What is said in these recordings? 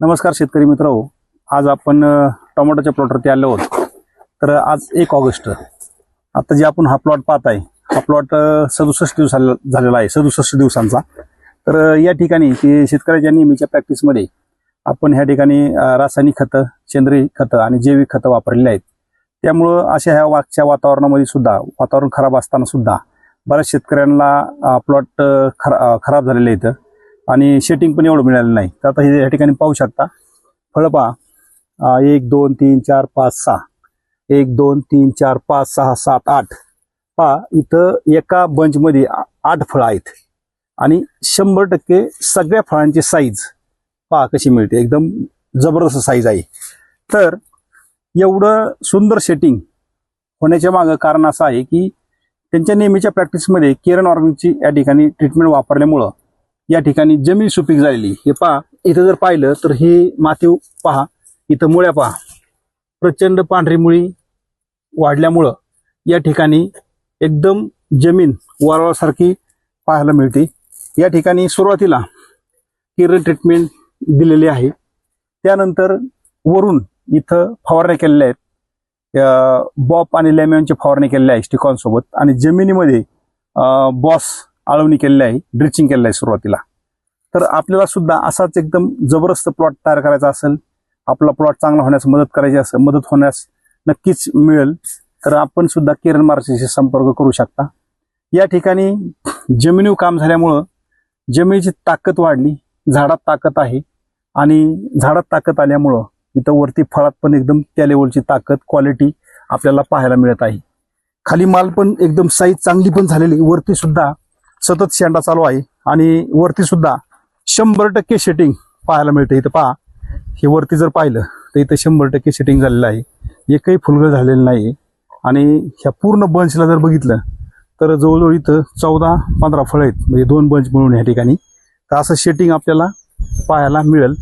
नमस्कार शेतकरी मित्र आज आपण टोमॅटोच्या प्लॉटवरती आलो आहोत. तर आज एक ऑगस्ट. आता जे आपण हा प्लॉट पाहत आहे हा प्लॉट सदुसष्ट दिवस झालेला आहे सदुसष्ट दिवसांचा. तर या ठिकाणी ते शेतकऱ्याच्या नेहमीच्या प्रॅक्टिसमध्ये आपण ह्या ठिकाणी रासायनिक खतं सेंद्रिय खतं आणि जैविक खतं वापरलेली आहेत. त्यामुळं अशा ह्या वागच्या वातावरणामध्ये सुद्धा वातावरण खराब असताना सुद्धा बऱ्याच शेतकऱ्यांना प्लॉट खरा खराब झालेले आहेत. आणि शेटिंग पण एवढं मिळालं नाही. तर आता हे या ठिकाणी पाहू शकता. फळं पहा. एक दोन तीन चार पाच सहा. एक दोन तीन चार पाच सहा सात आठ. पहा इथं एका बंचमध्ये आठ फळं आहेत. आणि शंभर टक्के सगळ्या फळांची साईज पहा कशी मिळते. एकदम जबरदस्त साईज आहे. तर एवढं सुंदर शेटिंग होण्याच्या मागं कारण असं आहे की त्यांच्या नेहमीच्या प्रॅक्टिसमध्ये केरन ऑर्गनची या ठिकाणी ट्रीटमेंट वापरल्यामुळं या ठिकाणी जमीन सुपीक झालेली. हे पहा इथं जर पाहिलं तर ही माती पहा इथं मुळ्या पहा. प्रचंड पांढरी मुळी वाढल्यामुळं या ठिकाणी एकदम जमीन वारवासारखी पाहायला मिळते. या ठिकाणी सुरुवातीला किरण ट्रीटमेंट दिलेली आहे. त्यानंतर वरून इथं फवारण्या केलेल्या आहेत. बॉप आणि लेमॅनच्या फवारणी केलेल्या आहे स्टिकॉन सोबत. आणि जमिनीमध्ये बॉस आळवणी केलेली आहे ड्रिचिंग केलेलं आहे सुरुवातीला. तर आपल्याला सुद्धा असाच एकदम जबरदस्त प्लॉट तयार करायचा असेल आपला प्लॉट चांगला होण्यास मदत करायची असेल मदत होण्यास नक्कीच मिळेल तर आपण सुद्धा किरण मार्चशी संपर्क करू शकता. या ठिकाणी जमिनीव काम झाल्यामुळं जमिनीची ताकद वाढली झाडात ताकद आहे आणि झाडात ताकद आल्यामुळं इथं वरती फळात पण एकदम त्या लेवलची ताकद क्वालिटी आपल्याला पाहायला मिळत आहे. खाली माल पण एकदम साईज चांगली पण झालेली वरती सुद्धा सतत शेंडा चालू आहे. आणि वरती सुद्धा शंभर टक्के शेटिंग पाहायला मिळते. इथं पहा हे वरती जर पाहिलं तर इथं शंभर टक्के शेटिंग झालेलं आहे. एकही फुलगळ झालेलं नाही. आणि ह्या पूर्ण बंचला जर बघितलं तर जवळजवळ इथं चौदा पंधरा फळं आहेत. म्हणजे दोन बंच मिळून या ठिकाणी. तर असं शेटिंग आपल्याला पाहायला मिळेल.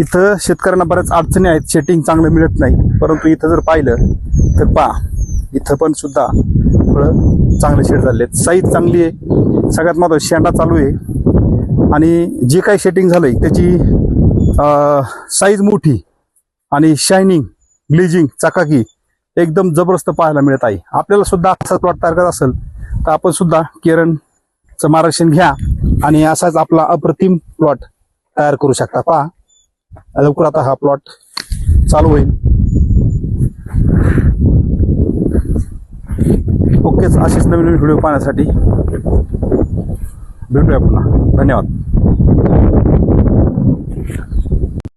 इथं शेतकऱ्यांना बऱ्याच अडचणी आहेत. शेटिंग चांगलं मिळत नाही. परंतु इथं जर पाहिलं तर पहा इथं पण सुद्धा फळं चांगले शेड झाले आहेत साईज चांगली आहे. सगळ्यात महत्त्वाचं शेंडा चालू आहे. आणि जे काही शेटिंग झालंय त्याची साईज मोठी आणि शायनिंग ग्लिजिंग चकाकी एकदम जबरदस्त पाहायला मिळत आहे. आपल्याला सुद्धा असाच प्लॉट तयार करत असेल तर आपण सुद्धा केरणचं मार्गदर्शन घ्या आणि असाच आपला अप्रतिम प्लॉट तयार करू शकता. पहा लवकर आता हा प्लॉट चालू होईल. ओकेच असेच नवीन नवीन व्हिडिओ पाहण्यासाठी भेटूया पुन्हा. धन्यवाद.